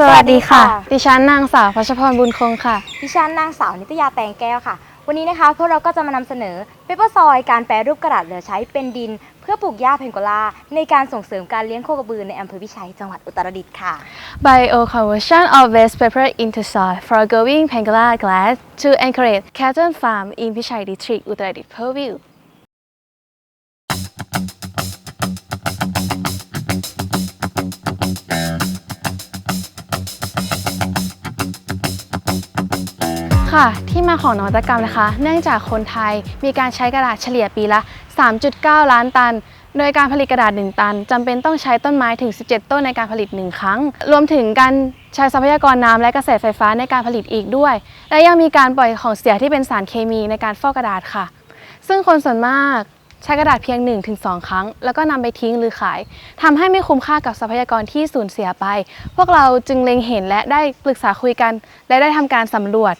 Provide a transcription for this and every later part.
สวัสดีค่ะสวัสดีค่ะ ดิฉันนางสาวพัชพรบุญคงค่ะ ดิฉันนางสาวนิตยาแตงแก้วค่ะ วันนี้นะคะพวกเราก็จะมานำเสนอเปเปอร์ซอยการแปรรูปกระดาษเหลือใช้เป็นดิน เพื่อปลูกหญ้าเพนโกลาในการส่งเสริมการเลี้ยงโคกระบือในอำเภอพิชัยจังหวัดอุตรดิตถ์ค่ะ Bio conversion of waste paper into soil for growing Pangala glass to encourage cattle farm in Pichai district Uttarakhand purview ค่ะ ที่มาของนวัตกรรมนะคะ เนื่องจากคนไทยมีการใช้กระดาษเฉลี่ยปีละ 3.9 ล้านตัน โดยการผลิตกระดาษ 1 ตันจำเป็นต้องใช้ต้นไม้ถึง 17 ต้นในการผลิต 1 ครั้ง รวมถึงการใช้ทรัพยากรน้ำและกระแสไฟฟ้าในการผลิตอีกด้วย และยังมีการปล่อยของเสียที่เป็นสารเคมีในการฟอกกระดาษค่ะ ซึ่งคนส่วนมากใช้กระดาษเพียง 1-2 ครั้ง แล้วก็นำไปทิ้งหรือขาย ทำให้ไม่คุ้มค่ากับทรัพยากรที่สูญเสียไป พวกเราจึงเล็งเห็นและได้ปรึกษาคุยกัน และได้ทำการสำรวจ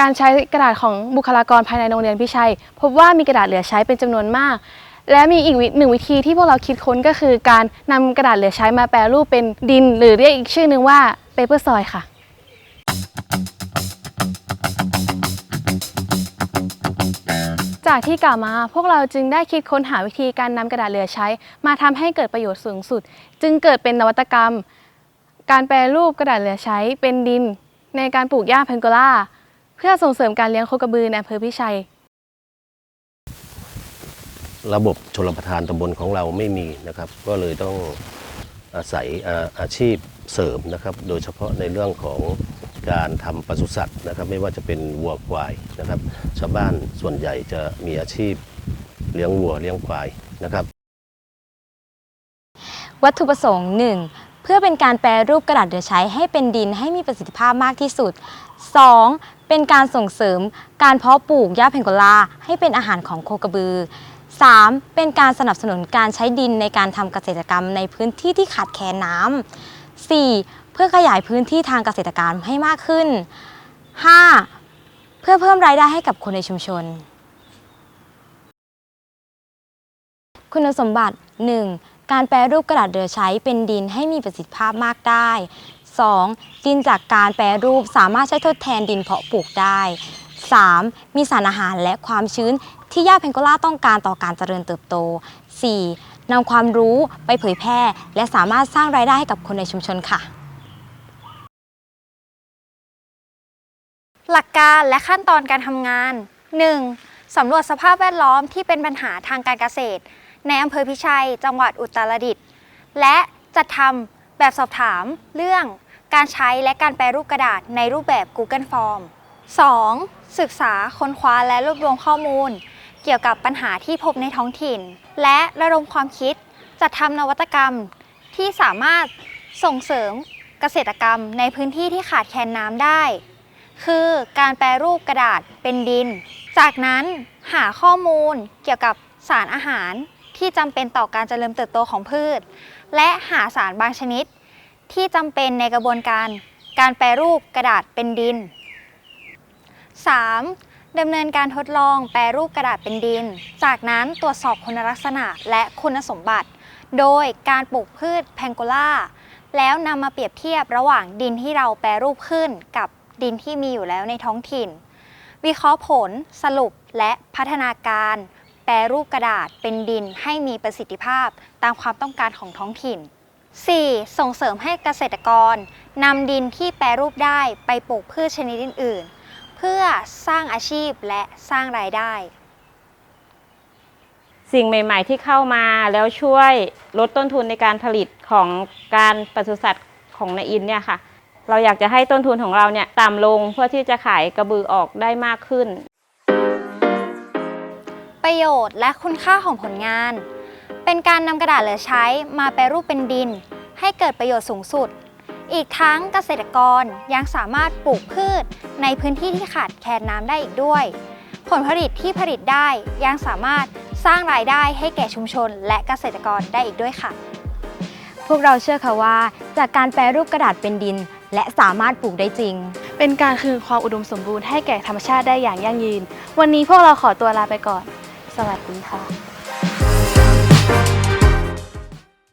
การใช้กระดาษของบุคลากรภายในโรงเรียนพิชัย พบว่ามีกระดาษเหลือใช้เป็นจำนวนมาก และมีอีกหนึ่งวิธีที่พวกเราคิดค้นก็คือ การนำกระดาษเหลือใช้มาแปรรูปเป็นดิน หรือเรียกอีกชื่อหนึ่งว่า paper soil ค่ะจากที่กล่าวมาพวกเราจึงได้คิดค้นหาวิธีการนำกระดาษเหลือใช้ มาทำให้เกิดประโยชน์สูงสุด จึงเกิดเป็นนวัตกรรม การแปรรูปกระดาษเหลือใช้เป็นดิน ในการปลูกหญ้าเพนโกลา พื่อส่งเสริมการเลี้ยงโคกระบือในอำเภอพิชัย ระบบชลประทานตำบลของเราไม่มีนะครับ ก็เลยต้องอาศัยอาอาชีพเสริมนะครับ โดยเฉพาะในเรื่องของการทำปศุสัตว์นะครับ ไม่ว่าจะเป็นวัวควายนะครับ ชาวบ้านส่วนใหญ่จะมีอาชีพเลี้ยงวัวเลี้ยงควายนะครับ วัตถุประสงค์ 1. เพื่อเป็นการแปรรูปกระดาษเหลือใช้ให้เป็นดินให้มีประสิทธิภาพมากที่สุด 2. เป็นการส่งเสริมการเพาะปลูกหญ้าเพนโกลาให้เป็นอาหารของโคกระบือ 3. เป็นการสนับสนุนการใช้ดินในการทำเกษตรกรรมในพื้นที่ที่ขาดแคลนน้ำ 4. เพื่อขยายพื้นที่ทางเกษตรกรรมให้มากขึ้น 5. เพื่อเพิ่มรายได้ให้กับคนในชุมชน คุณสมบัติ 1. การแปรรูปกระดาษเหลือใช้เป็นดินให้มีประสิทธิภาพมากได้ 2. ดินจากการแปรรูปสามารถใช้ทดแทนดินเพาะปลูกได้ 3. มีสารอาหารและความชื้นที่หญ้าเพนโกลาต้องการต่อการเจริญเติบโต 4. นำความรู้ไปเผยแพร่ และสามารถสร้างรายได้ให้กับคนในชุมชนค่ะ หลักการและขั้นตอนการทำงาน 1. สำรวจสภาพแวดล้อมที่เป็นปัญหาทางการเกษตร ในอำเภอพิชัย จังหวัดอุตรดิตถ์และจัดทำแบบสอบถามเรื่อง การใช้และการแปรรูปกระดาษในรูปแบบ Google Form 2. ศึกษาค้นคว้าและรวบรวมข้อมูล เกี่ยวกับปัญหาที่พบในท้องถิ่น และระดมความคิดจัดทำนวัตกรรม ที่สามารถส่งเสริมเกษตรกรรมในพื้นที่ที่ขาดแคลนน้ำได้ คือการแปรรูปกระดาษเป็นดิน จากนั้นหาข้อมูลเกี่ยวกับสารอาหารที่จำเป็นต่อการเจริญเติบโตของพืช และหาสารบางชนิด ที่จำเป็นในกระบวนการการแปรรูปกระดาษเป็นดิน 3. ดำเนินการทดลองแปรรูปกระดาษเป็นดิน จากนั้นตรวจสอบคุณลักษณะและคุณสมบัติ โดยการปลูกพืชแพงโกล่าแล้วนำมาเปรียบเทียบระหว่างดินที่เราแปรรูปขึ้นกับดินที่มีอยู่แล้วในท้องถิ่น วิเคราะห์ผลสรุปและพัฒนาการ แปรรูปกระดาษเป็นดินให้มีประสิทธิภาพตามความต้องการของท้องถิ่น 4. ส่งเสริมให้เกษตรกรนำดินที่แปรรูปได้ไปปลูกพืชชนิดอื่นๆ เพื่อสร้างอาชีพและสร้างรายได้ สิ่งใหม่ ๆ ที่เข้ามาแล้วช่วยลดต้นทุนในการผลิตของการปศุสัตว์ของนายอินเนี่ยค่ะ เราอยากจะให้ต้นทุนของเราเนี่ยต่ำลงเพื่อที่จะขายกระบือออกได้มากขึ้น ประโยชน์และคุณค่าของผลงาน เป็นการนำกระดาษเหลือใช้มาแปรรูปเป็นดิน ให้เกิดประโยชน์สูงสุด อีกทั้งเกษตรกรยังสามารถปลูกพืช ในพื้นที่ที่ขาดแคลนน้ำได้อีกด้วย ผลผลิตที่ผลิตได้ยังสามารถสร้างรายได้ให้แก่ชุมชน และเกษตรกรได้อีกด้วยค่ะ พวกเราเชื่อค่ะว่า จากการแปรรูปกระดาษเป็นดิน และสามารถปลูกได้จริง เป็นการคืนความอุดมสมบูรณ์ให้แก่ธรรมชาติได้อย่างยั่งยืน วันนี้พวกเราขอตัวลาไปก่อน สวัสดีค่ะ